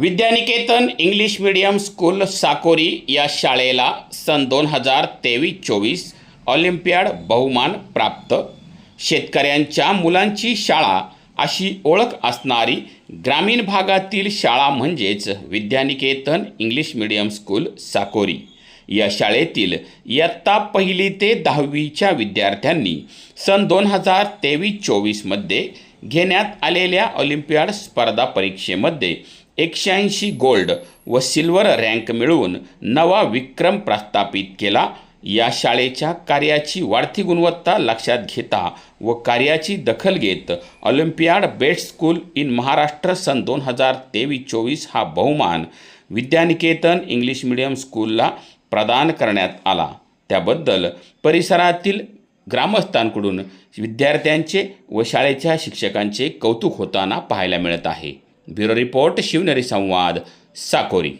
Vidyaniketan English medium school Sakori या शाळेला सन दोन हजार तेवीस चोवीस ऑलिम्पियाड बहुमान प्राप्त. शेतकऱ्यांच्या मुलांची शाळा अशी ओळख असणारी ग्रामीण भागातील शाळा म्हणजेच Vidyaniketan English medium school Sakori. या शाळेतील इयत्ता पहिली ते दहावीच्या विद्यार्थ्यांनी सन दोन हजार तेवीस चोवीसमध्ये घेण्यात आलेल्या ऑलिम्पियाड स्पर्धा परीक्षेमध्ये एकशे ऐंशी गोल्ड व सिल्वर रँक मिळवून नवा विक्रम प्रस्थापित केला. या शाळेच्या कार्याची वाढती गुणवत्ता लक्षात घेता व कार्याची दखल घेत olympiad best school in Maharashtra सन दोन हजार तेवीस चोवीस हा बहुमान विद्यानिकेतन इंग्लिश मीडियम स्कूलला प्रदान करण्यात आला. त्याबद्दल परिसरातील ग्रामस्थांकडून विद्यार्थ्यांचे व शाळेच्या शिक्षकांचे कौतुक होताना पाहायला मिळत आहे. ब्युरो रिपोर्ट शिवनेरी संवाद साकोरी।